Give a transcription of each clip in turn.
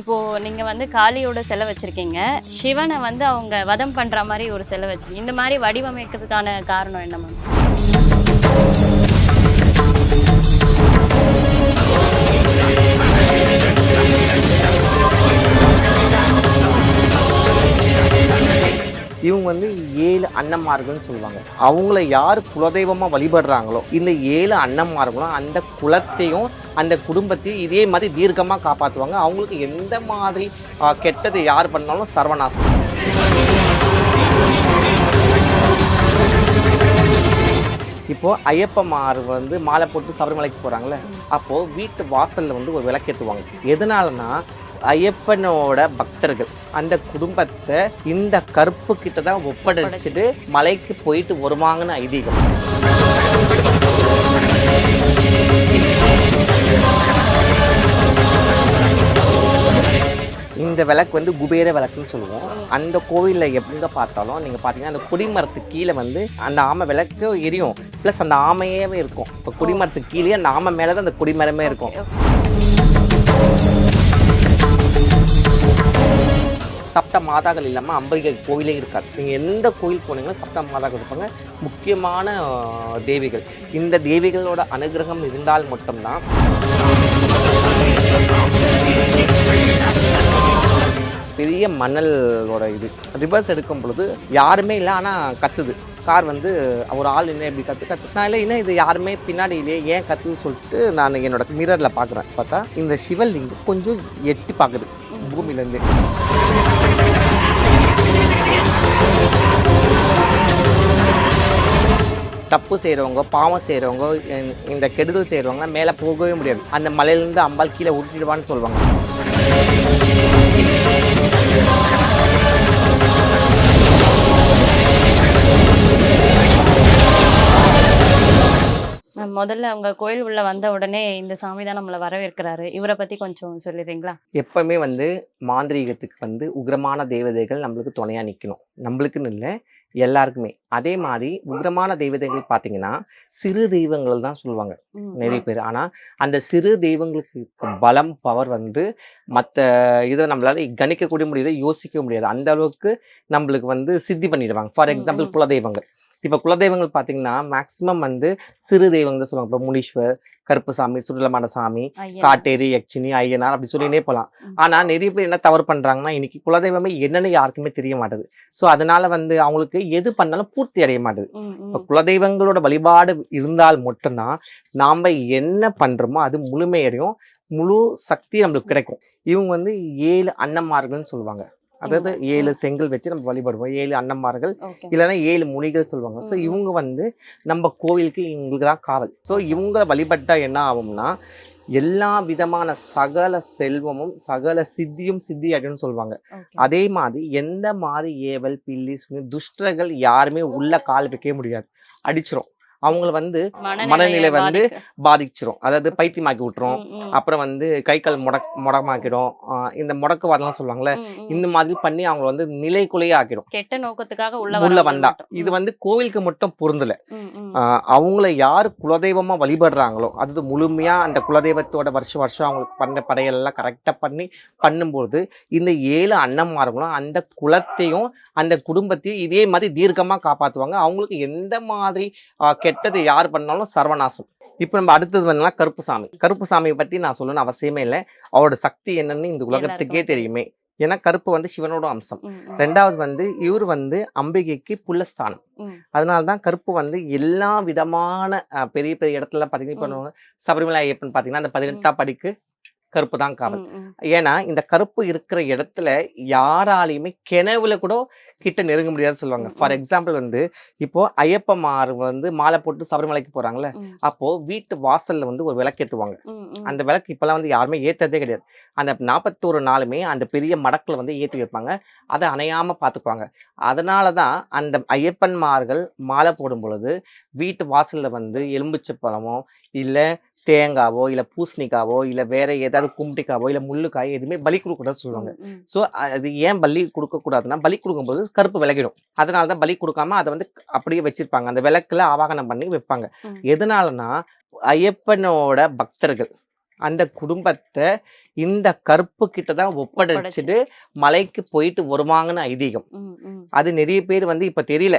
இப்போது நீங்கள் வந்து காளியோட சிலை வச்சிருக்கீங்க. சிவனை வந்து அவங்க வதம் பண்ணுற மாதிரி ஒரு சிலை வச்சிருக்கீங்க. இந்த மாதிரி வடிவமைக்கிறதுக்கான காரணம் என்ன மேம் இவங்க வந்து ஏழு அன்னமார்கள்னு சொல்லுவாங்க. அவங்கள யார் குலதெய்வமாக வழிபடுறாங்களோ இந்த ஏழு அன்னமார்களும் அந்த குலத்தையும் அந்த குடும்பத்தையும் இதே மாதிரி தீர்க்கமாக காப்பாற்றுவாங்க அவங்களுக்கு எந்த மாதிரி கெட்டது யார் பண்ணாலும் சர்வநாசம். இப்போது ஐயப்பமார் வந்து மாலை போட்டு சபரிமலைக்கு போகிறாங்களே அப்போது வீட்டு வாசலில் வந்து ஒரு விளக்கேற்றுவாங்க எதனாலனா ஐயப்பனோட பக்தர்கள். அந்த குடும்பத்தை இந்த கருப்பு கிட்ட தான் ஒப்படைச்சிட்டு மலைக்கு போயிட்டு வருவாங்கன்னு ஐதீகம். இந்த விளக்கு வந்து குபேர விளக்குன்னு சொல்லுவோம். அந்த கோவிலில் எங்க பார்த்தாலும் நீங்கள் பார்த்தீங்கன்னா அந்த குடிமரத்துக்கு கீழே வந்து அந்த ஆமை விளக்கு எரியும். ப்ளஸ் அந்த ஆமையே இருக்கும். இப்போ குடிமரத்துக்கு கீழே அந்த ஆமை மேலே தான் அந்த குடிமரமே இருக்கும். சப்த மாதாக்கள் இல்லாமல் அம்பிகை கோயிலே இருக்காது நீங்கள் எந்த கோயில் போனீங்கன்னா சப்த மாதாக்கள் இருப்பாங்க. முக்கியமான தேவிகள். இந்த தேவிகளோட அனுகிரகம் இருந்தால் மட்டும்தான் பெரிய மணலோட இது. ரிவர்ஸ் எடுக்கும் பொழுது யாருமே இல்லை ஆனால் கத்துது. கார் வந்து ஒரு ஆள் என்ன இப்படி கற்று கற்றுனா இல்லை என்ன இது யாருமே பின்னாடி இல்லையே ஏன் கத்துன்னு சொல்லிட்டு நான் என்னோட மிரரில் பார்க்குறேன் பார்த்தா இந்த சிவலிங்கம் கொஞ்சம் எட்டி பார்க்குது பூமியிலேருந்து தப்பு செய்கிறவங்க பாவம் செய்கிறவங்க இந்த கெடுதல் செய்கிறவங்க மேலே போகவே முடியாது. அந்த மலையிலேருந்து அம்பாள் கீழே உருட்டிடுவான்னு சொல்லுவாங்க. முதல்ல அவங்க கோயில் உள்ள வந்த உடனே இந்த சாமி தான் நம்மளை வரவேற்கிறாரு. இவரை பத்தி கொஞ்சம் சொல்லிடுறீங்களா எப்பவுமே வந்து மாந்திரீகத்துக்கு வந்து உக்ரமான தேவதைகள் நம்மளுக்கு துணையாக நிற்கணும் நம்மளுக்குன்னு இல்லை எல்லாருக்குமே. அதே மாதிரி உக்ரமான தெய்வதைகள் பார்த்தீங்கன்னா சிறு தெய்வங்கள் தான் சொல்லுவாங்க. நிறைய பேர். ஆனால் அந்த சிறு தெய்வங்களுக்கு பலம் பவர் வந்து மற்ற இதை நம்மளால கணிக்கக்கூடிய முடியாது யோசிக்க முடியாது. அந்த அளவுக்கு நம்மளுக்கு வந்து சித்தி பண்ணிடுவாங்க. ஃபார் எக்ஸாம்பிள் ம். குலதெய்வங்கள். இப்போ குலதெய்வங்கள் பார்த்தீங்கன்னா மேக்ஸிமம் வந்து சிறு தெய்வங்கள் சொல்லுவாங்க இப்போ முனீஸ்வர் கருப்புசாமி சுடலமான சாமி. காட்டேரி யக்ஷினி ஐயனார் அப்படி சொல்லினே போகலாம் ம். ஆனா நிறைய பேர் என்ன தவறு பண்றாங்கன்னா இன்னைக்கு குலதெய்வமே என்னன்னு யாருக்குமே தெரிய மாட்டுது ஸோ அதனால வந்து அவங்களுக்கு எது பண்ணாலும் பூர்த்தி அடைய மாட்டுது. இப்போ குலதெய்வங்களோட வழிபாடு இருந்தால் மட்டும்தான் நாம் என்ன பண்றோமோ அது முழுமையடையும் முழு சக்தி நம்மளுக்கு கிடைக்கும் இவங்க வந்து ஏழு அன்னமார்கள்னு சொல்லுவாங்க அதாவது ஏழு செங்கல் வச்சு நம்ம வழிபடுவோம். ஏழு அன்னமார்கள் Okay. இல்லைன்னா ஏழு முனிகள் சொல்லுவாங்க. ஸோ. இவங்க வந்து நம்ம கோவிலுக்கு இவங்களுக்கு தான் காவல். ஸோ இவங்க வழிபட்டா என்ன ஆகும்னா எல்லா விதமான சகல செல்வமும் சகல சித்தியும் சித்தி அடையும்னு சொல்லுவாங்க. அதே மாதிரி எந்த மாதிரி ஏவல் பில்லி சுனி துஷ்டர்கள் யாருமே உள்ள கால் வைக்கவே முடியாது. அடிச்சிரும். அவங்கள வந்து மனநிலை வந்து. பாதிச்சிரும். அதாவது பைத்தியமாக்கி விட்டுரும். அப்புறம் வந்து கை கால் முடக் முடமாக்கிடும் இந்த முடக்குவாதெல்லாம் சொல்லுவாங்கல்ல. இந்த மாதிரி பண்ணி அவங்கள வந்து நிலைக்குலையே ஆக்கிடும். கெட்ட நோக்கத்துக்காக உள்ள உள்ள வந்தா. இது வந்து கோவிலுக்கு மட்டும் பொருந்தல. அவங்கள யார் குலதெய்வமா வழிபடுறாங்களோ அதாவது முழுமையா அந்த குலதெய்வத்தோட வருஷம் வருஷம் அவங்களுக்கு பண்ண படையெல்லாம் கரெக்டாக பண்ணி பண்ணும்போது இந்த ஏழு அன்னமார்களும் அந்த குலத்தையும் அந்த குடும்பத்தையும் இதே மாதிரி தீர்க்கமா காப்பாற்றுவாங்க அவங்களுக்கு எந்த மாதிரி கெட்டது யார் பண்ணாலும் சர்வநாசம். இப்போ நம்ம அடுத்தது வந்து கருப்பு சாமி கருப்பு சாமியை பத்தி நான் சொல்லணும்னு அவசியமே இல்லை. அவரோட சக்தி என்னன்னு இந்த உலகத்துக்கே தெரியுமே. ஏன்னா கருப்பு வந்து சிவனோட அம்சம். ரெண்டாவது வந்து இவர் வந்து அம்பிகைக்கு புல்லஸ்தானம். அதனால தான் கருப்பு வந்து எல்லா விதமான பெரிய பெரிய இடத்துல பார்த்தீங்கன்னா இப்போ சபரிமலை ஐயப்பன் பார்த்தீங்கன்னா அந்த பதினெட்டாம் படிக்கு கருப்பு தான் காவல். ஏன்னா இந்த கருப்பு இருக்கிற இடத்துல யாராலையுமே கிணவுல கூட கிட்ட நெருங்க முடியாதுன்னு சொல்லுவாங்க. ஃபார். எக்ஸாம்பிள் வந்து இப்போ ஐயப்பமார் வந்து மாலை போட்டு சபரிமலைக்கு போறாங்கல்ல அப்போ வீட்டு வாசல்ல வந்து ஒரு விளக்கேற்றுவாங்க ம், ம். அந்த விளக்கு இப்போல்லாம் வந்து யாருமே ஏற்றதே கிடையாது. அந்த நாற்பத்தோரு நாளுமே அந்த பெரிய மடக்கில் வந்து ஏற்றி வைப்பாங்க. அதை அணையாமல் பார்த்துக்குவாங்க அதனால தான் அந்த ஐயப்பன்மார்கள் மாலை போடும் பொழுது வீட்டு வாசலில் வந்து எலும்பிச்சை பழமோ இல்லை தேங்காவோ இல்லை பூசணிக்காவோ இல்லை வேற ஏதாவது கும்பிட்டிக்காவோ இல்லை முள்ளுக்காய் எதுவுமே பலி கொடுக்கூடாதுன்னு சொல்லுவாங்க. ஸோ அது ஏன் பலி கொடுக்கக்கூடாதுன்னா பலி கொடுக்கும்போது கருப்பு விலகிடும் அதனால தான் பலி கொடுக்காம அதை வந்து அப்படியே வச்சிருப்பாங்க அந்த விளக்குல ஆவாகனம் பண்ணி வைப்பாங்க. எதனாலனா ஐயப்பனோட பக்தர்கள் அந்த குடும்பத்தை இந்த கருப்பு கிட்ட தான் ஒப்படைச்சிட்டு மலைக்கு போயிட்டு வருவாங்கன்னு ஐதீகம். அது நிறைய பேர் வந்து இப்போ தெரியல.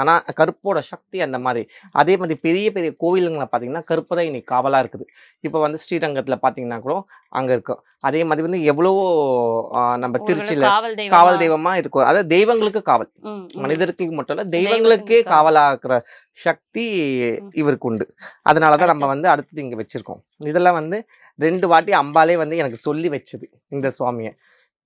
ஆனால் கருப்போட சக்தி அந்த மாதிரி. அதே மாதிரி பெரிய பெரிய கோவிலுங்களை பார்த்தீங்கன்னா கருப்பு தான் இன்னைக்கு காவலாக இருக்குது. இப்போ வந்து ஸ்ரீரங்கத்தில் பார்த்தீங்கன்னா கூட அங்கே இருக்கும். அதே மாதிரி வந்து எவ்வளோ நம்ம திருச்சியில் காவல் தெய்வம்? காவல் தெய்வமாக இருக்கும். அதாவது தெய்வங்களுக்கு காவல். மனிதருக்கு மட்டும் இல்லை தெய்வங்களுக்கே காவலாக்குற சக்தி இவருக்கு உண்டு. அதனால தான் நம்ம வந்து அடுத்தது இங்கே வச்சிருக்கோம். இதெல்லாம் வந்து ரெண்டு வாட்டி அம்பாலே வந்து எனக்கு சொல்லி வச்சது இந்த சுவாமியை.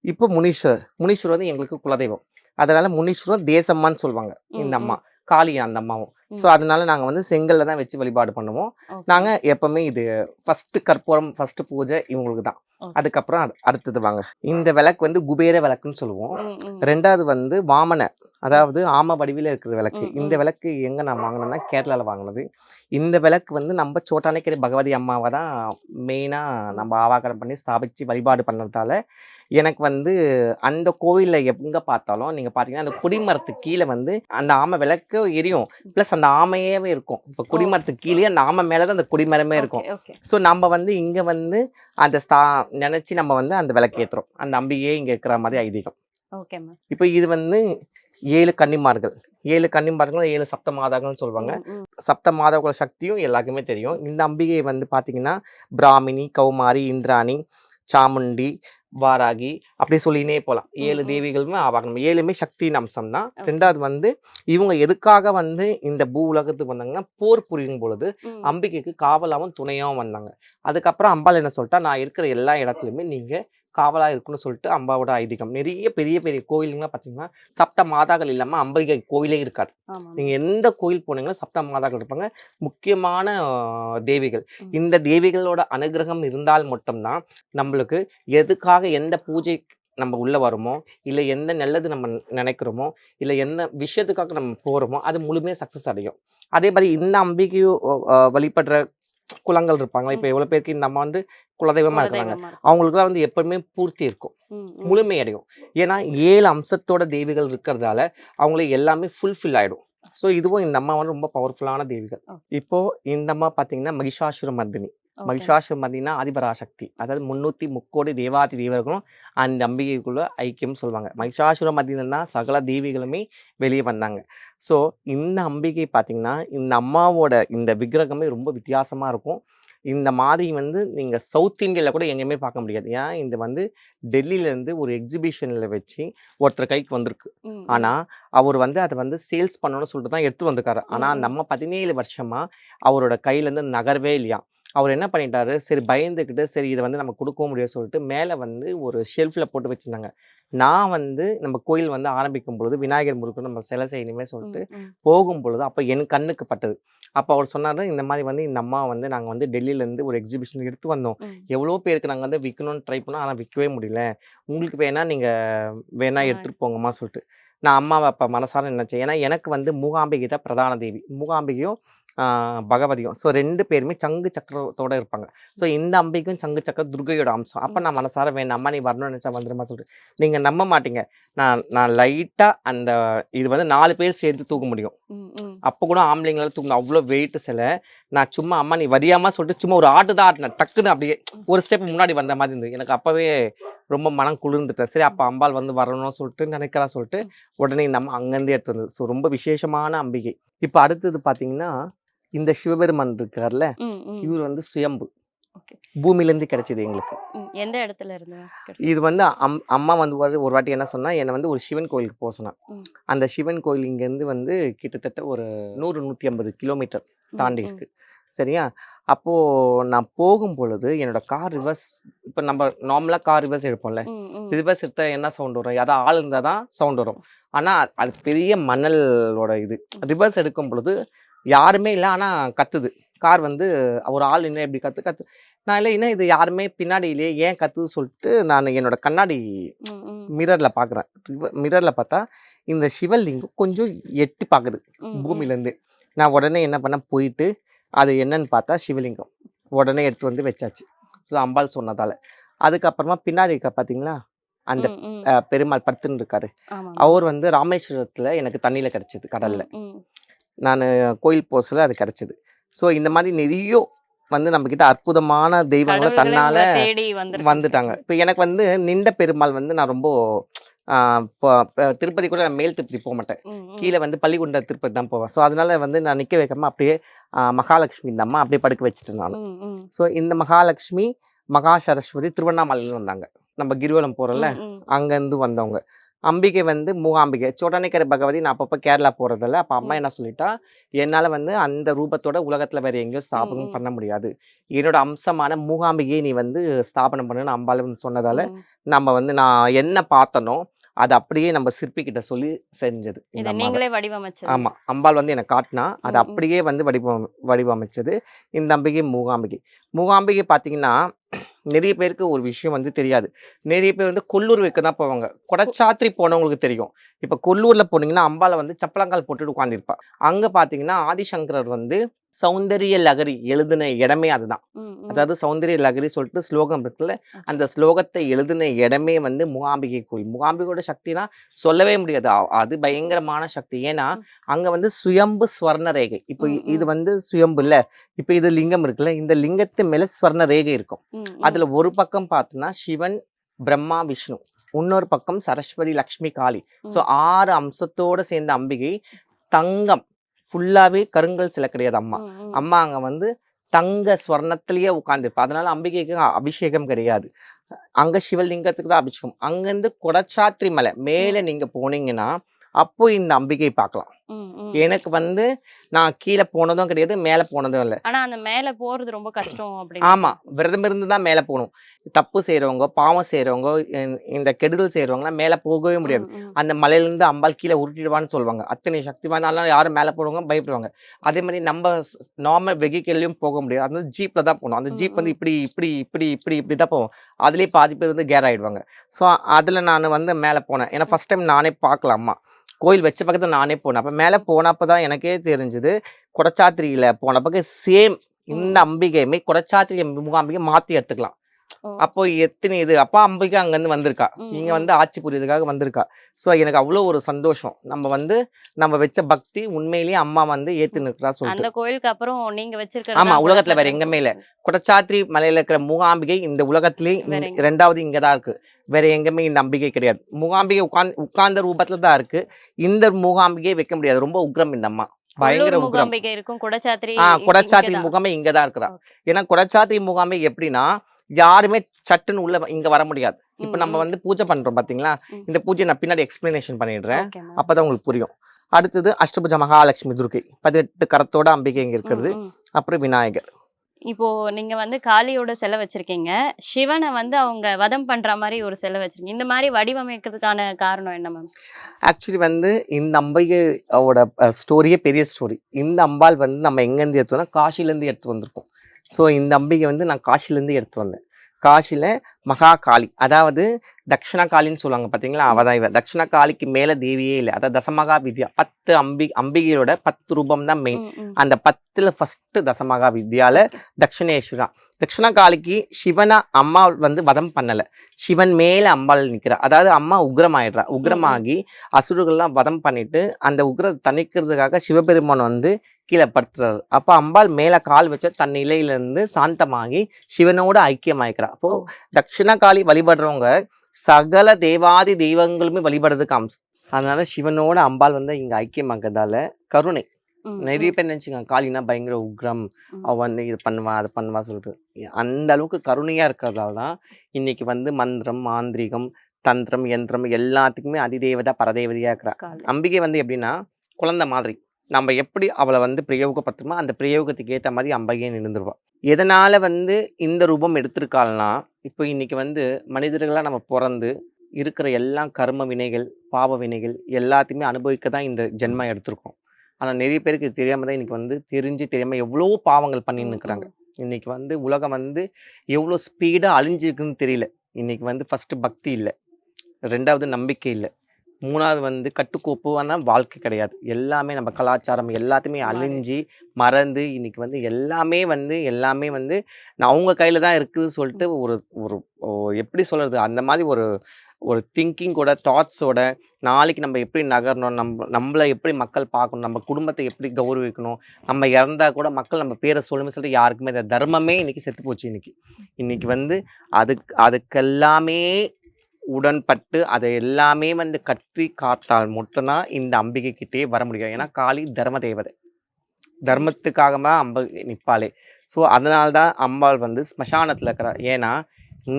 இப்போ முனீஸ்வரர். முனீஸ்வரர் வந்து எங்களுக்கு குலதெய்வம். அதனால முனீஸ்வரர் தேசம்மான்னு சொல்லுவாங்க இந்த அம்மா. காளி அந்த அம்மாவும். ஸோ. அதனால நாங்கள் வந்து செங்கல்ல தான் வச்சு வழிபாடு பண்ணுவோம். நாங்கள் எப்பவுமே இது ஃபர்ஸ்ட் கற்பூரம் ஃபர்ஸ்ட் பூஜை இவங்களுக்கு தான். அதுக்கப்புறம் அடு- அடுத்தது வாங்க. இந்த விளக்கு வந்து குபேர விளக்குன்னு சொல்லுவோம். ரெண்டாவது வந்து வாமன அதாவது ஆம வடிவில் இருக்கிற விளக்கு. இந்த. விளக்கு எங்க நான் வாங்கினேன்னா கேரளால வாங்கினது. இந்த விளக்கு வந்து நம்ம சோட்டானைக்கரை பகவதி அம்மாவை தான் மெயினா நம்ம ஆவாகனம் பண்ணி ஸ்தாபிச்சு வழிபாடு பண்ணதால எனக்கு வந்து அந்த கோவில்ல எங்க பார்த்தாலும் நீங்க பாத்தீங்கன்னா அந்த குடிமரத்துக்கு கீழே வந்து அந்த ஆமை விளக்கு எரியும். ப்ளஸ் அந்த ஆமையாவே இருக்கும். இப்போ குடிமரத்துக்கு கீழே அந்த ஆமை மேலே தான் அந்த குடிமரமே இருக்கும். ஸோ நம்ம வந்து இங்க வந்து அந்த ஸ்தா நினைச்சு நம்ம வந்து அந்த விளக்கு ஏத்துறோம் அந்த அம்பிகையே இங்க இருக்கிற மாதிரி ஐதீகம். ma'am. இப்போ இது வந்து ஏழு கன்னிமார்கள். ஏழு கன்னிமார்கள் ஏழு சப்த மாதாக்கள்னு சொல்லுவாங்க. சப்த மாதாக்களோட சக்தியும் எல்லாருக்குமே தெரியும். இந்த அம்பிகை வந்து பார்த்தீங்கன்னா பிராமினி கௌமாரி இந்திராணி சாமுண்டி வாராகி அப்படி சொல்லினே போகலாம் ஏழு. தேவிகளுமே ஆவாகணும் ஏழுமே சக்தியின் அம்சம் தான். ரெண்டாவது வந்து இவங்க எதுக்காக வந்து இந்த பூ உலகத்துக்கு வந்தாங்கன்னா போர் புரியும் பொழுது. அம்பிகைக்கு காவலாவும் துணையாவும் வந்தாங்க அதுக்கப்புறம் அம்பாள் என்ன சொல்லிட்டா நான் இருக்கிற எல்லா இடத்துலையுமே நீங்க காவலா இருக்குன்னு சொல்லிட்டு அம்பாவோட ஐதீகம். நிறைய பெரிய பெரிய கோயிலுங்கலாம் பார்த்தீங்கன்னா சப்த மாதாக்கள் இல்லாம அம்பிகை கோயிலே இருக்காது. ஆமா, நீங்க எந்த கோயில் போனீங்களும் சப்த மாதாக்கள் இருப்பாங்க. முக்கியமான தேவிகள். இந்த தேவிகளோட அனுகிரகம் இருந்தால் மட்டும்தான் நம்மளுக்கு எதுக்காக எந்த பூஜை நம்ம உள்ள வருமோ இல்லை எந்த நல்லது நம்ம நினைக்கிறோமோ இல்லை என்ன விஷயத்துக்காக நம்ம போகிறோமோ அது முழுமையாக சக்ஸஸ் அடையும். அதே மாதிரி இந்த அம்பிகையும் ஆஹ், வழிபடுற குலங்கள் இருப்பாங்க இப்போ எவ்வளோ பேருக்கு இந்த அம்மா வந்து குலதெய்வமாக இருக்கிறாங்க. அவங்களுக்குலாம் வந்து எப்பவுமே பூர்த்தி இருக்கும். முழுமையடையும் ஏன்னா ஏழு அம்சத்தோட தேவிகள் இருக்கிறதால அவங்களுக்கு எல்லாமே ஃபுல்ஃபில் ஆயிடும். ஸோ இதுவும் இந்த அம்மா வந்து ரொம்ப பவர்ஃபுல்லான தேவிகள். Okay. இப்போ இந்த அம்மா பார்த்தீங்கன்னா மகிஷாசுர மர்தினி Okay. மகிஷாசுர மர்தினா ஆதிபராசக்தி. அதாவது முன்னூற்றி முக்கோடி தேவாதி தேவர்களும் அந்த அம்பிகைக்குள்ள ஐக்கியம் சொல்லுவாங்க. மகிஷாசுர மர்தினா சகல தேவிகளுமே வெளியே வந்தாங்க. ஸோ இந்த அம்பிகை பார்த்தீங்கன்னா இந்த அம்மாவோட இந்த விக்கிரகமே ரொம்ப வித்தியாசமாக இருக்கும். இந்த மாதிரி வந்து நீங்கள் சவுத் இந்தியாவில் கூட எங்கேயுமே பார்க்க முடியாது. ஏன் இது வந்து டெல்லியிலேருந்து ஒரு எக்ஸிபிஷனில் வச்சு ஒருத்தர் கைக்கு வந்திருக்கு. ஆனால் அவர் வந்து அதை வந்து சேல்ஸ் பண்ணணும்னு சொல்லிட்டு தான் எடுத்து வந்திருக்காரு. ஆனால். நம்ம பதினேழு வருஷமா அவரோட கையிலேருந்து நகரவே இல்லையா அவர் என்ன பண்ணிட்டாரு? சரி பயந்துக்கிட்டு சரி இதை வந்து நம்ம கொடுக்கவும் முடியாது சொல்லிட்டு மேலே வந்து ஒரு ஷெல்ஃபில் போட்டு வச்சுருந்தாங்க. நான் வந்து நம்ம கோயில் வந்து ஆரம்பிக்கும் பொழுது விநாயகர் முருகன் நம்ம சிலை செய்யணுமே சொல்லிட்டு. போகும் பொழுது அப்போ என் கண்ணுக்கு பட்டது. அப்போ அவர் சொன்னார் இந்த மாதிரி வந்து இந்த அம்மா வந்து நாங்கள் வந்து டெல்லியிலேருந்து ஒரு எக்ஸிபிஷன் எடுத்து வந்தோம். எவ்வளோ பேருக்கு நாங்கள் வந்து விற்கணும்னு ட்ரை பண்ணோம் ஆனால் விற்கவே முடியல. உங்களுக்கு வேணா நீங்கள் வேணா ஆ. எடுத்துகிட்டு போங்கம்மா சொல்லிட்டு. நான் அம்மாவை அப்போ மனசார நினச்சேன். ஏன்னா எனக்கு வந்து மூகாம்பிகை தான் பிரதான தேவி. மூகாம்பிகையும் பகவதியும் ஸோ ரெண்டு பேருமே சங்கு சக்கரத்தோட இருப்பாங்க. ஸோ இந்த அம்பிகையும் சங்கு சக்கர துர்கையோட அம்சம். அப்போ நான் மனசார வேணும். அம்மா நீ வரணும்னு நினச்சா வந்துருமா சொல்லிட்டு நீங்கள் நம்ப மாட்டீங்க. நான் நான் லைட்டாக அந்த இது வந்து நாலு பேர் சேர்த்து தூக்க முடியும். அப்போ கூட ஆம்பளைங்களால தூக்கணும் அவ்வளோ வெயிட் சில. நான் சும்மா அம்மா நீ வரியாம சொல்லிட்டு சும்மா ஒரு ஆட்டு தான் ஆட்டினேன். டக்குன்னு அப்படியே ஒரு ஸ்டெப் முன்னாடி வந்த மாதிரி இருந்தது. எனக்கு அப்போவே ரொம்ப மனம் குளிர்ந்துட்டேன். சரி அப்போ அம்பாள் வந்து வரணும்னு சொல்லிட்டு நினைக்கிறா சொல்லிட்டு உடனே இந்த அம்மா அங்கேருந்தே எடுத்து வந்தது. ஸோ ரொம்ப விசேஷமான அம்பிகை. இப்போ அடுத்தது பார்த்தீங்கன்னா இந்த சிவபெருமான் இருக்கார்ல. இவர் வந்து சுயம்பு. பூமியிலேருந்து கிடைச்சது எங்களுக்கு. எந்த இடத்துல இருந்து? இது வந்து அம் அம்மா வந்து ஒரு வாட்டி என்ன சொன்னா என்னை வந்து ஒரு சிவன் கோயிலுக்கு போக சொன்னான். அந்த சிவன் கோயில் இங்கேருந்து வந்து கிட்டத்தட்ட ஒரு நூறு நூற்றி ஐம்பது கிலோமீட்டர் தாண்டி. இருக்கு சரியா அப்போது நான் போகும் பொழுது என்னோட கார் ரிவர்ஸ் இப்போ நம்ம நார்மலாக கார் ரிவர்ஸ் எடுப்போம்ல. ரிவர்ஸ் எடுத்தால் என்ன சவுண்ட் வரும் யாராவது ஆள் இருந்தால் தான் சவுண்ட் வரும் ஆனால் அது பெரிய மணலோட இது ரிவர்ஸ் எடுக்கும் பொழுது யாருமே இல்லை. ஆனால் கத்துது. கார் வந்து ஒரு ஆள் என்ன எப்படி கத்து கத்து. நான் இல்லை என்ன இது? யாருமே பின்னாடி இல்லையே ஏன் கத்துது சொல்லிட்டு நான் என்னோட கண்ணாடி. மிரரில் பார்க்குறேன் மிரரில் பார்த்தா இந்த சிவலிங்கம் கொஞ்சம் எட்டி பார்க்குது. பூமியிலேருந்து. நான் உடனே என்ன பண்ண போயிட்டு அது என்னன்னு பார்த்தா சிவலிங்கம். உடனே எடுத்து வந்து வச்சாச்சு. ஸோ அம்பாள் சொன்னதால. அதுக்கப்புறமா பின்னாடி இருக்க பார்த்தீங்களா? அந்த பெருமாள் படுத்துன்னு இருக்காரு. அவர் வந்து ராமேஸ்வரத்தில் எனக்கு தண்ணியில் கிடச்சிது கடலில். நான் கோயில் போஸில் அது கிடச்சிது. ஸோ இந்த மாதிரி நிறைய வந்து நம்ம கிட்ட அற்புதமான தெய்வங்களை கடவுள்களே தன்னால வந்துட்டாங்க. இப்போ எனக்கு வந்து நின்ற பெருமாள் வந்து நான் ரொம்ப திருப்பதி கூட நான் மேல் திருப்பதி போக மாட்டேன். கீழே வந்து பள்ளிகுண்ட திருப்பதி தான் போவேன். ஸோ அதனால வந்து நான் நிற்க வைக்காம அப்படியே மகாலட்சுமி இந்த அம்மா அப்படியே படுக்க வச்சுட்டேன் நான். ஸோ இந்த மகாலட்சுமி மகா சரஸ்வதி திருவண்ணாமலையில வந்தாங்க. நம்ம கிரிவலம் போகிறோம்ல அங்கேருந்து வந்தவங்க. அம்பிகை வந்து மூகாம்பிகை சோடனைக்கரை பகவதி நான் அப்பப்போ கேரளா போகிறதில்ல அப்போ அம்மா. என்ன சொல்லிட்டா என்னால் வந்து அந்த ரூபத்தோட உலகத்தில் வேற எங்கேயும் ஸ்தாபனம். பண்ண முடியாது என்னோட அம்சமான மூகாம்பிகையை நீ வந்து ஸ்தாபனம் பண்ணுன்னு வந்து சொன்னதால நம்ம வந்து நான் என்ன பார்த்தனோ அது அப்படியே நம்ம சிற்பி கிட்ட சொல்லி செஞ்சது. நீங்களே வடிவமைச்சது ஆமா அம்பாள் வந்து எனக்கு காட்டினா அது. அப்படியே வந்து வடிவம் வடிவமைச்சது இந்த அம்பிகை மூகாம்பிகை மூகாம்பிகை பார்த்தீங்கன்னா நிறைய பேருக்கு ஒரு விஷயம் வந்து தெரியாது. நிறைய பேர் வந்து கொல்லூர் வைக்க தான் போவாங்க. கொடச்சாத்திரி போனவங்களுக்கு தெரியும். இப்போ கொல்லூர்ல போனீங்கன்னா அம்பாளை வந்து சப்பலங்கால் போட்டுட்டு உட்காந்துருப்பா அங்க பார்த்தீங்கன்னா ஆதிசங்கரர் வந்து சௌந்தரிய லகரி எழுதின இடமே அதுதான். அதாவது சௌந்தரிய லகரி சொல்லிட்டு ஸ்லோகம் இருக்குல்ல அந்த ஸ்லோகத்தை எழுதின இடமே வந்து மூகாம்பிகை கோயில். மூகாம்பிகையோட சக்தினா சொல்லவே முடியாது. அது பயங்கரமான சக்தி. ஏன்னா. அங்க வந்து சுயம்பு ஸ்வர்ண ரேகை. இப்போ இது வந்து சுயம்பு இல்ல. இப்போ இது லிங்கம் இருக்குல்ல இந்த லிங்கத்து மேல ஸ்வர்ண ரேகை இருக்கும். அதுல ஒரு பக்கம் பார்த்தோன்னா சிவன் பிரம்மா விஷ்ணு. இன்னொரு பக்கம் சரஸ்வதி லக்ஷ்மி காளி. ஸோ ஆறு அம்சத்தோட சேர்ந்த அம்பிகை தங்கம். ஃபுல்லாவே கருங்கல் சிலை கிடையாது அம்மா. அம்மா அங்க வந்து தங்க ஸ்வர்ணத்திலேயே உட்காந்துருப்பா அதனால அம்பிகைக்கு அபிஷேகம் கிடையாது. அங்க சிவலிங்கத்துக்கு தான் அபிஷேகம். அங்கிருந்து கொடச்சாத்திரி மலை மேலே நீங்க போனீங்கன்னா அப்போ இந்த அம்பிகை பார்க்கலாம். எனக்கு வந்து நான் கீழே போனதும் கிடையாது மேலே போனதும் இல்லை. ஆனா அந்த மேல போறது ரொம்ப கஷ்டம் அப்படி ஆமா விரதம் இருந்து தான் மேலே போகணும். தப்பு செய்றவங்க பாவம் செய்றவங்க இந்த- கெடுதல் செய்றவங்கலாம் மேலே போகவே முடியாது. அந்த மலையிலேருந்து அம்பாள் கீழே உருட்டிடுவான்னு சொல்லுவாங்க. அத்தனை சக்தி வாய்ந்தாலும் யாரும் மேலே போடுவாங்க பயப்படுவாங்க. அதே மாதிரி நம்ம நார்மல் வெஹிக்கிள்லையும் போக முடியாது. அது வந்து ஜீப்பில் தான் போகணும். அந்த ஜீப் வந்து. இப்படி இப்படி இப்படி இப்படி இப்படி தான் போவோம் அதுலேயே பாதி பேர் வந்து கேர் ஆயிடுவாங்க. ஸோ அதில் நான் வந்து மேலே போனேன். ஏன்னா ஃபர்ஸ்ட் டைம் நானே பார்க்கல அம்மா. கோயில் வச்ச பக்கத்தில் நானே போனேன் அப்போ மேலே போனப்போ தான் எனக்கே தெரிஞ்சுது கொடச்சாத்திரியில் போனப்போ சேம் இந்த அம்பிகையுமே கொடச்சாத்திரி மூகாம்பிகை மாற்றி எடுத்துக்கலாம். அப்போ எத்தனை இது அப்பா அம்பிகை அங்கேருந்து வந்திருக்கா. இங்க. வந்து ஆட்சி புரியறதுக்காக வந்திருக்கா. ஸோ எனக்கு அவ்வளோ ஒரு சந்தோஷம். நம்ம வந்து நம்ம வச்ச பக்தி உண்மையிலேயே அம்மா வந்து ஏத்து நிற்கிறா சொல்லிட்டு. அந்த கோயிலுக்கு அப்புறம் நீங்க வச்சிருக்க ஆமா, உலகத்துல வேற எங்கேயுமே இல்ல. குடச்சாத்திரி மலையில இருக்கிற மூகாம்பிகை இந்த உலகத்திலே வேற இங்க- எங்க- ரெண்டாவது இங்க தான் இருக்கு. வேற எங்கேயுமே இந்த அம்பிகை கிடையாது. மூகாம்பிகை உட்கார்ந்து உட்கார்ந்த ரூபத்துல தான் இருக்கு. இந்த மூகாம்பிகையை வைக்க முடியாது. ரொம்ப உக்ரம் இந்த அம்மா. பயங்கர உக்ரம். இருக்கும். குடச்சாத்திரி ஆ குடச்சாத்திரி. முகாமே இங்க தான் இருக்கிறா. ஏன்னா குடச்சாத்திரி முகாமை எப்படின்னா யாருமே சட்டுன்னு உள்ள இங்க வர முடியாது. இப்ப நம்ம. வந்து பூஜை பண்றோம் பாத்தீங்களா. இந்த பூஜை நான் பின்னாடி எக்ஸ்பிளனேஷன் பண்ணிடுறேன். அப்பதான் உங்களுக்கு புரியும். அடுத்தது அஷ்டபுஜ மகாலட்சுமி துர்க்கை பதினெட்டு கரத்தோட அம்பிகை இங்க இருக்கிறது. அப்புறம் விநாயகர். இப்போ நீங்க வந்து காளியோட சிலை வச்சிருக்கீங்க. சிவனை வந்து அவங்க வதம் பண்ற மாதிரி ஒரு சிலை வச்சிருக்கீங்க. இந்த மாதிரி வடிவமைக்கிறதுக்கான காரணம் என்ன மேம்? ஆக்சுவலி வந்து இந்த அம்பிகையோட ஸ்டோரியே பெரிய ஸ்டோரி இந்த அம்பாள் வந்து நம்ம எங்கேருந்து எடுத்து வந்தோம் காசிலேருந்து எடுத்து வந்திருக்கோம். ஸோ இந்த அம்பிகை வந்து நான் காசிலேருந்து எடுத்து வந்தேன். காசியில் மகா காளி அதாவது தக்ஷண காளின்னு சொல்லுவாங்க பார்த்தீங்களா அவ தான் இவ தக்ஷண காளிக்கு மேலே தேவியே இல்லை. அதாவது தசமகா வித்யா பத்து அம்பி அம்பிகையோட பத்து ரூபம் தான் மெயின். அந்த பத்துல ஃபர்ஸ்ட் தசமகா வித்யால தட்சிணேஸ்வரா. தட்சிண காளிக்கு சிவனை அம்மா வந்து வதம் பண்ணல. சிவன் மேல அம்பாள் நிக்கிறா. அதாவது அம்மா உக்ரமாயிடுறா. உக்ரமாகி அசுரர்கள்லாம் வதம் பண்ணிட்டு அந்த உக்ர தணிக்கிறதுக்காக சிவபெருமான் வந்து கீழே படுத்துறாரு அப்ப அம்பாள் மேல கால் வச்ச தன் நிலையில இருந்து சாந்தமாகி சிவனோட ஐக்கியமாயிக்கிறா அப்போ ஓ. தட்சிண காளி வழிபடுறவங்க சகல தேவாதி தெய்வங்களுமே வழிபடுறதுக்கு அம்சம் அதனால சிவனோட அம்பாள் வந்து இங்க ஐக்கியமாக்கிறதால கருணை நிறைய. பேர் நினைச்சுங்க காளினா பயங்கர உக்ரம். அவ வந்து இது பண்ணுவா அது பண்ணுவா சொல்லிட்டு அந்த அளவுக்கு கருணையா இருக்கிறதால தான் இன்னைக்கு வந்து மந்திரம் மாந்திரிகம் தந்திரம் யந்திரம் எல்லாத்துக்குமே அதிதேவதா பரதேவதையா இருக்கிறா. அம்பிகை வந்து எப்படின்னா குழந்தை மாதிரி நம்ம எப்படி அவளை வந்து பிரயோகப்படுத்துமோ அந்த பிரயோகத்துக்கு ஏற்ற மாதிரி அம்பிகையை நின்றுருவா எதனால வந்து இந்த ரூபம் எடுத்திருக்காள்னா இப்போ இன்னைக்கு வந்து மனிதர்களாக நம்ம பிறந்து இருக்கிற எல்லா கர்ம வினைகள் பாவ வினைகள் எல்லாத்தையுமே அனுபவிக்க தான் இந்த ஜென்மம் எடுத்திருக்கோம். ஆனால் நிறைய பேருக்கு இது தெரியாம தான் இன்னைக்கு வந்து தெரிஞ்சு தெரியாம எவ்வளோ பாவங்கள் பண்ணின்னு இருக்கிறாங்க. ம். இன்னைக்கு வந்து உலகம் வந்து எவ்வளோ ஸ்பீடாக அழிஞ்சிருக்குன்னு தெரியல. இன்னைக்கு வந்து ஃபர்ஸ்ட் பக்தி இல்லை. ரெண்டாவது நம்பிக்கை இல்லை. மூணாவது வந்து கட்டுக்கோப்பான வாழ்க்கை கிடையாது. எல்லாமே நம்ம கலாச்சாரம் எல்லாத்தையுமே. அழிஞ்சு மறந்து இன்னைக்கு வந்து எல்லாமே வந்து எல்லாமே வந்து நான் அவங்க கையில தான் இருக்குதுன்னு சொல்லிட்டு ஒரு ஒரு எப்படி சொல்றது? அந்த மாதிரி ஒரு ஒரு திங்கிங்கோட தாட்ஸோட நாளைக்கு நம்ம எப்படி நகரணும்? நம்ம நம்மளை எப்படி மக்கள் பார்க்கணும்? நம்ம குடும்பத்தை எப்படி கௌரவிக்கணும்? நம்ம இறந்தா கூட மக்கள் நம்ம பேரை சொல்லுமே சொல்லிட்டு யாருக்குமே இந்த தர்மமே இன்னைக்கு செத்து போச்சு இன்னைக்கு இன்னைக்கு வந்து அதுக்கு அதுக்கெல்லாமே உடன்பட்டு அதை எல்லாமே வந்து கட்டி காத்தால் மட்டும்தான் இந்த அம்பிகை கிட்டே வர முடியும். ஏன்னா காளி தர்ம தேவதை தர்மத்துக்காக தான் அம்ப நிற்பாளே ஸோ அதனால தான் அம்பாள் வந்து ஸ்மசானத்தில் இருக்கிறா. ஏன்னா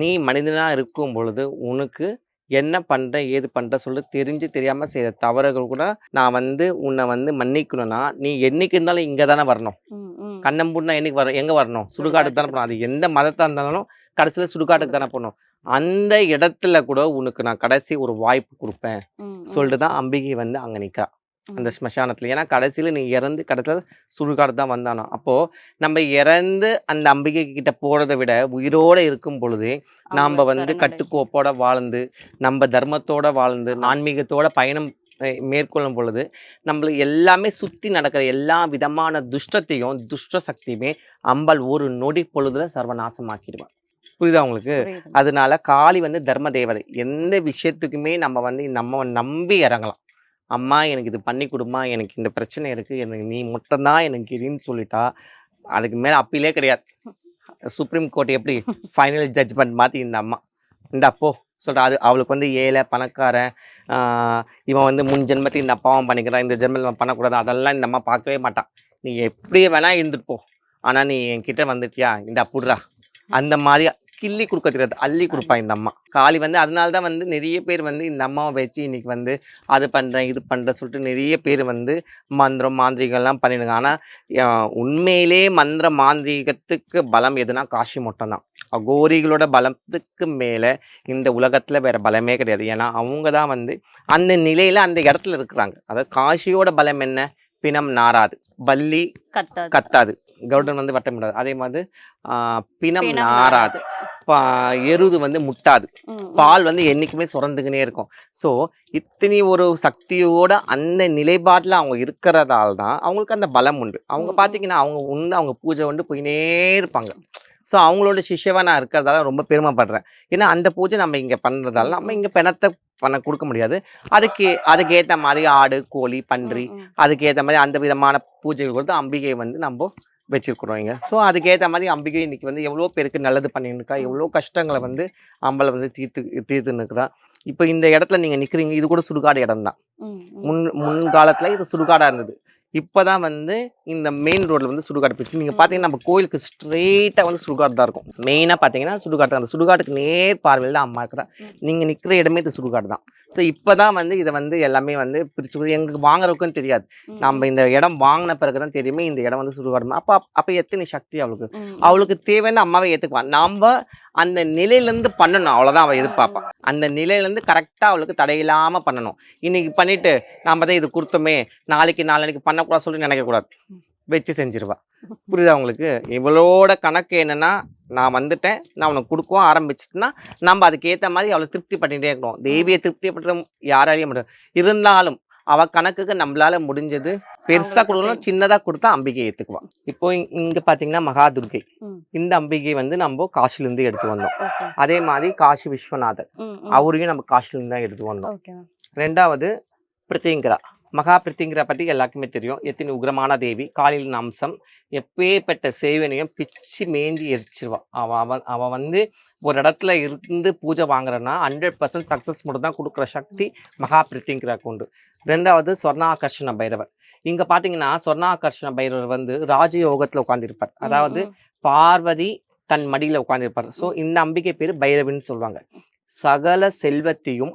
நீ மனிதனாக இருக்கும் பொழுது உனக்கு என்ன பண்ணுற ஏது பண்ணுற சொல்லி தெரிஞ்சு தெரியாமல் செய்த தவறுகள் கூட நான் வந்து உன்னை வந்து மன்னிக்கணும்னா நீ என்னைக்கு இருந்தாலும் இங்கே தானே வரணும். கண்ணம்பூர்னா என்னைக்கு வரும் எங்கே வரணும்? சுடுகாட்டுக்கு தானே போகணும். அது எந்த மதத்தாக இருந்தாலும் கடைசியில் சுடுகாட்டுக்கு தானே போகணும் அந்த இடத்துல கூட உனக்கு நான் கடைசி ஒரு வாய்ப்பு கொடுப்பேன். சொல்லிட்டு தான் அம்பிகை வந்து அங்கே நிற்கா அந்த ஸ்மசானத்தில். ஏன்னா கடைசியில் நீ இறந்து கடைசியில் சுடுகாடு தான் வந்தானோ. அப்போது நம்ம இறந்து அந்த அம்பிகை கிட்ட போகிறத விட உயிரோடு இருக்கும் பொழுது நாம் வந்து. கட்டுக்கோப்போட வாழ்ந்து நம்ம தர்மத்தோட வாழ்ந்து ஆன்மீகத்தோட பயணம் மேற்கொள்ளும் பொழுது நம்மளுக்கு எல்லாமே சுற்றி நடக்கிற எல்லா விதமான துஷ்டத்தையும் துஷ்ட சக்தியுமே அம்பாள் ஒரு நொடி பொழுதுல சர்வநாசமாக்கிடுவான். புரியுதா உங்களுக்கு. அதனால காளி வந்து தர்ம தேவதை எந்த விஷயத்துக்குமே நம்ம வந்து நம்ம நம்பி இறங்கலாம். அம்மா எனக்கு இது பண்ணி கொடுமா எனக்கு இந்த பிரச்சனை இருக்கு எனக்கு நீ மட்டும்தான் எனக்கு இதுன்னு சொல்லிட்டா அதுக்கு மேல அப்பீலே கிடையாது. சுப்ரீம் கோர்ட் எப்படி ஃபைனல் ஜட்ஜ்மெண்ட் மாத்தி இந்த அம்மா. இந்த அப்போ சொல்றா அது அவளுக்கு வந்து ஏழை பணக்காரன் இவன் வந்து முன் ஜென்மத்தில் இந்த அப்பாவும் பண்ணிக்கிறான் இந்த ஜென்மத்தில் இவன் பண்ணக்கூடாது அதெல்லாம் இந்த அம்மா பார்க்கவே மாட்டான் நீ எப்படி வேணா இருந்துட்டு போ. ஆனா நீ என்கிட்ட வந்துட்டியா? இந்த அப்புட்றா அந்த மாதிரி கிள்ளி கொடுக்க தெரியாது அள்ளி கொடுப்பா இந்த அம்மா காளி வந்து அதனால தான் வந்து நிறைய பேர் வந்து இந்த அம்மாவை வச்சு இன்னைக்கு வந்து அது பண்ணுறேன் இது பண்ணுறேன் சொல்லிட்டு நிறைய பேர் வந்து மந்திரம் மாந்திரிகம்லாம் பண்ணிடுங்க ஆனால் உண்மையிலே மந்திர மாந்திரிகத்துக்கு பலம் எதுனா காஷி மட்டும் தான். அகோரிகளோட பலத்துக்கு மேலே இந்த உலகத்தில் வேற பலமே கிடையாது. ஏன்னா அவங்க தான் வந்து அந்த நிலையில் அந்த இடத்துல இருக்கிறாங்க. அதாவது காஷியோட பலம் என்ன? பிணம் நாராது பல்லி கத்தாது. கத்தாது. கருடன் வந்து வட்டமிடாது அதே மாதிரி பிணம் நாராது எருது வந்து முட்டாது. பால் வந்து என்னைக்குமே சுரந்துக்கினே இருக்கும். ஸோ இத்தனை ஒரு சக்தியோட அந்த நிலைப்பாட்டில் அவங்க இருக்கிறதால தான் அவங்களுக்கு அந்த பலம் உண்டு. அவங்க. பார்த்தீங்கன்னா அவங்க உண்டு அவங்க பூஜை உண்டு போயினே இருப்பாங்க. ஸோ அவங்களோட சிஷ்யவா நான் இருக்கிறதால ரொம்ப பெருமைப்படுறேன். ஏன்னா அந்த பூஜை நம்ம இங்கே பண்ணுறதால நம்ம இங்கே பிணத்தை பண்ண கொடுக்க முடியாது. அதுக்கு அதுக்கு ஏற்ற மாதிரி ஆடு கோழி பன்றி ம், ம். அதுக்கு ஏற்ற மாதிரி அந்த விதமான பூஜைகள் கொடுத்து அம்பிகை வந்து நம்ம வச்சிருக்கிறோம் இங்க. ஸோ அதுக்கேற்ற மாதிரி அம்பிகை இன்னைக்கு வந்து எவ்வளோ பேருக்கு நல்லது பண்ணிட்டு இருக்கா எவ்வளோ கஷ்டங்களை வந்து அம்பளை வந்து தீர்த்து தீர்த்துன்னு இருக்கிறா இப்போ இந்த இடத்துல நீங்க நிக்கிறீங்க இது கூட சுடுகாடு இடம் தான். முன் முன்காலத்துல இது சுடுகாடா இருந்தது. இப்போதான் வந்து இந்த மெயின் ரோட்ல வந்து சுடுகாடு போயிடுச்சு. நீங்க பாத்தீங்கன்னா நம்ம கோயிலுக்கு ஸ்ட்ரெயிட்டா வந்து சுடுகாடு தான் இருக்கும். மெயினா பாத்தீங்கன்னா சுடுகாடு தான். அந்த சுடுகாட்டுக்கு நேர் பார்வையில் தான் அம்மா இருக்கிறா. ம். நீங்க நிக்கிற இடமே இது சுடுகாடு தான். ஸோ இப்போதான் வந்து இதை வந்து எல்லாமே வந்து பிரிச்சு எங்களுக்கு வாங்குறதுக்கும் தெரியாது. நம்ம இந்த இடம் வாங்கின பிறகு தான் தெரியுமே இந்த இடம் வந்து சுடுகாடு அப்போ அப்போ எத்தனை சக்தி அவளுக்கு. அவளுக்கு தேவைன்னு அம்மாவை ஏற்றுக்குவா நம்ம அந்த நிலையிலேருந்து பண்ணணும். அவ்வளோதான் அவள் எதிர்பார்ப்பா அந்த நிலையிலேருந்து கரெக்டாக அவளுக்கு தடையில்லாமல் பண்ணணும். இன்றைக்கி பண்ணிவிட்டு நாம் தான் இது கொடுத்தோமே நாளைக்கு நாளைக்கு பண்ணக்கூடாது சொல்லி நினைக்கக்கூடாது. வச்சு செஞ்சிருவா. புரியுதா உங்களுக்கு? இவளோட கணக்கு என்னென்னா நான் வந்துட்டேன் நான் உனக்கு கொடுக்கவும் ஆரம்பிச்சிட்டேன்னா நம்ம அதுக்கேற்ற மாதிரி அவளை திருப்தி பண்ணிகிட்டே இருக்கணும். தேவியை திருப்தி பண்ணுறது யாராலையும் முடியும் இருந்தாலும் அவள் கணக்குக்கு நம்மளால முடிஞ்சது பெருசா கொடுக்கணும். சின்னதா கொடுத்தா அம்பிகை ஏத்துக்குவா இப்போ இங்க- பாத்தீங்கன்னா மகாதுர்கை. இந்த அம்பிகை வந்து நம்ம காசில இருந்து எடுத்து வந்தோம். அதே மாதிரி காசி விஸ்வநாதர். அவரையும் நம்ம காசில இருந்து தான் எடுத்து வந்தோம். ரெண்டாவது பிரித்திங்கரா. மகா பிரித்திங்கரா பத்தி எல்லாருக்குமே தெரியும். எத்தனை உக்ரமான தேவி காலில் அம்சம் எப்பேற்பட்ட சேவனையும் பிச்சு மேஞ்சி எரிச்சிருவா. அவ அவன் அவ வந்து ஒரு இடத்துல இருந்து பூஜை வாங்குறன்னா ஹண்ட்ரட் பர்சன்ட் சக்ஸஸ் மட்டும் தான் கொடுக்குற சக்தி மகா பிரித்திங்கராக்கு உண்டு. ரெண்டாவது சொர்ணாகர்ஷண பைரவர். இங்க பாத்தீங்கன்னா சொர்ணாகர்ஷண பைரவர் வந்து ராஜயோகத்துல உட்கார்ந்திருப்பார். அதாவது. பார்வதி தன் மடியில உட்கார்ந்திருப்பார். ஸோ இந்த அம்பிகை பேர் பைரவின்னு சொல்லுவாங்க சகல செல்வத்தையும்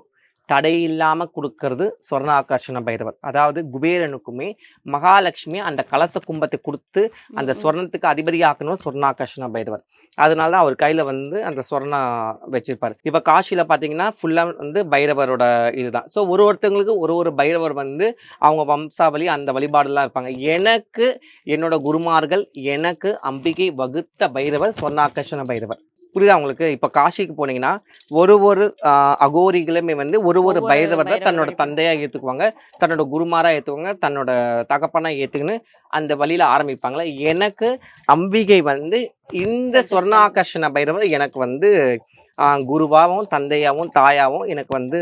தடை இல்லாம கொடுக்கறது சொர்ணாகர்ஷண பைரவர். அதாவது குபேரனுக்குமே மகாலட்சுமி அந்த கலச கும்பத்தை கொடுத்து அந்த. சொர்ணத்துக்கு அதிபதியாக்கணும் சொர்ணாகர்ஷண பைரவர். அதனால தான் அவர் கையில வந்து அந்த சொர்ணா வச்சிருப்பாரு. இப்ப காசியில பாத்தீங்கன்னா ஃபுல்லா வந்து பைரவரோட இதுதான். ஸோ ஒரு ஒருத்தவங்களுக்கு ஒரு ஒரு பைரவர் வந்து அவங்க வம்சாவளி அந்த வழிபாடுலாம் இருப்பாங்க. எனக்கு என்னோட குருமார்கள் எனக்கு அம்பிகை வகுத்த பைரவர் சொர்ணாகர்ஷண பைரவர். புரியுதா உங்களுக்கு? இப்ப காசிக்கு போனீங்கன்னா ஒரு ஒரு அகோரிகளுமே வந்து ஒரு ஒரு பைரவர் பைரவர் தன்னோட வழிபாடு. தந்தையா ஏத்துக்குவாங்க. தன்னோட குருமாரா ஏத்துக்குவாங்க. தன்னோட தகப்பனா ஏத்துக்குன்னு அந்த வழியில ஆரம்பிப்பாங்களே. எனக்கு அம்பிகை வந்து இந்த சொர்ணாகர்ஷண பைரவர் எனக்கு வந்து ஆஹ் குருவாவும் தந்தையாவும் தாயாவும் எனக்கு வந்து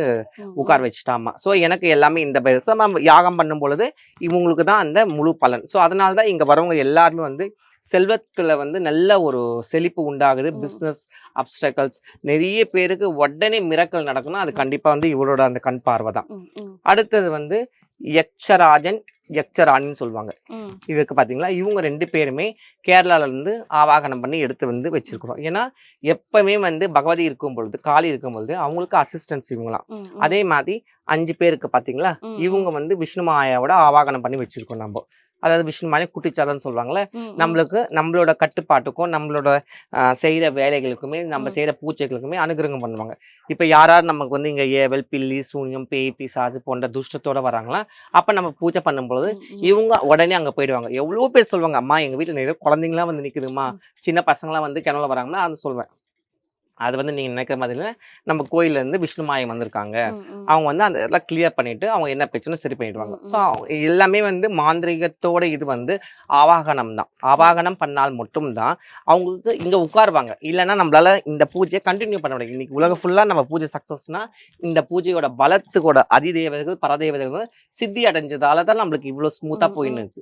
உட்கார வச்சுட்டாமா. ஸோ எனக்கு எல்லாமே இந்த பேர் So, நம்ம யாகம் பண்ணும் பொழுது இவங்களுக்கு தான் அந்த முழு பலன். ஸோ அதனால தான் இங்கே வரவங்க எல்லாருமே வந்து செல்வத்துல வந்து நல்ல ஒரு செழிப்பு உண்டாகுது. பிஸ்னஸ் அப்டக்கல்ஸ் நிறைய பேருக்கு உடனே மிரக்கல் நடக்கணும் அது கண்டிப்பா வந்து இவரோட அந்த கண் பார்வை தான். அடுத்தது வந்து யக்ஷராஜன் யக்ஷராணின்னு சொல்லுவாங்க. இதுக்கு பாத்தீங்களா? இவங்க ரெண்டு பேருமே கேரளால இருந்து ஆவாகனம் பண்ணி எடுத்து வந்து வச்சிருக்கிறோம். ஏன்னா எப்பவுமே வந்து பகவதி இருக்கும் பொழுது காளி இருக்கும் பொழுது அவங்களுக்கு அசிஸ்டன்ஸ் இவங்களாம். அதே மாதிரி அஞ்சு பேருக்கு பாத்தீங்களா? ம், இவங்க வந்து விஷ்ணு மாயாவோட ஆவாகனம் பண்ணி வச்சிருக்கோம் நம்ம. அதாவது விஷ்ணு மாயா குட்டிச்சாதன்னு சொல்லுவாங்கல்ல ம், ம். நம்மளுக்கு நம்மளோட கட்டுப்பாட்டுக்கும் நம்மளோட ஆஹ், செய்யற வேலைகளுக்குமே நம்ம ம். செய்யற பூச்சைகளுக்குமே அனுகிரகம் பண்ணுவாங்க இப்ப யாராவது நமக்கு வந்து இங்க ஏவல் பில்லி சூனியம் பேய் பிசாசு போன்ற துஷ்டத்தோட வராங்களா அப்ப நம்ம பூஜை ம். இவங்க உடனே அங்க போயிடுவாங்க எவ்வளவு பேர் சொல்லுவாங்க அம்மா எங்க வீட்டுல நிறைய குழந்தைங்களாம் வந்து நிக்குதுமா ம். சின்ன பசங்களாம் வந்து கிணவுல வராங்கன்னா அது சொல்வேன் அது வந்து நீங்க நினைக்கிற மாதிரி நம்ம கோயில்ல இருந்து விஷ்ணு மாயம் வந்திருக்காங்க. அவங்க வந்து அந்த இதெல்லாம் கிளியர் பண்ணிட்டு அவங்க என்ன பிரச்சனை சரி பண்ணிடுவாங்க. ஸோ எல்லாமே வந்து மாந்திரிகத்தோட இது வந்து ஆவாகனம் தான். ஆவாகனம் பண்ணால் மட்டும்தான் அவங்களுக்கு இங்க உட்காருவாங்க. இல்லைன்னா நம்மளால இந்த பூஜையை கண்டினியூ பண்ண முடியாது. இன்னைக்கு உலகம் ஃபுல்லா நம்ம பூஜை சக்சஸ்னா இந்த பூஜையோட பலத்துக்கோட அதிதேவதைகள் பரதேவதைகள் சித்தி அடைஞ்சதால தான் நம்மளுக்கு இவ்வளவு ஸ்மூத்தா ம், போயின்னு இருக்கு.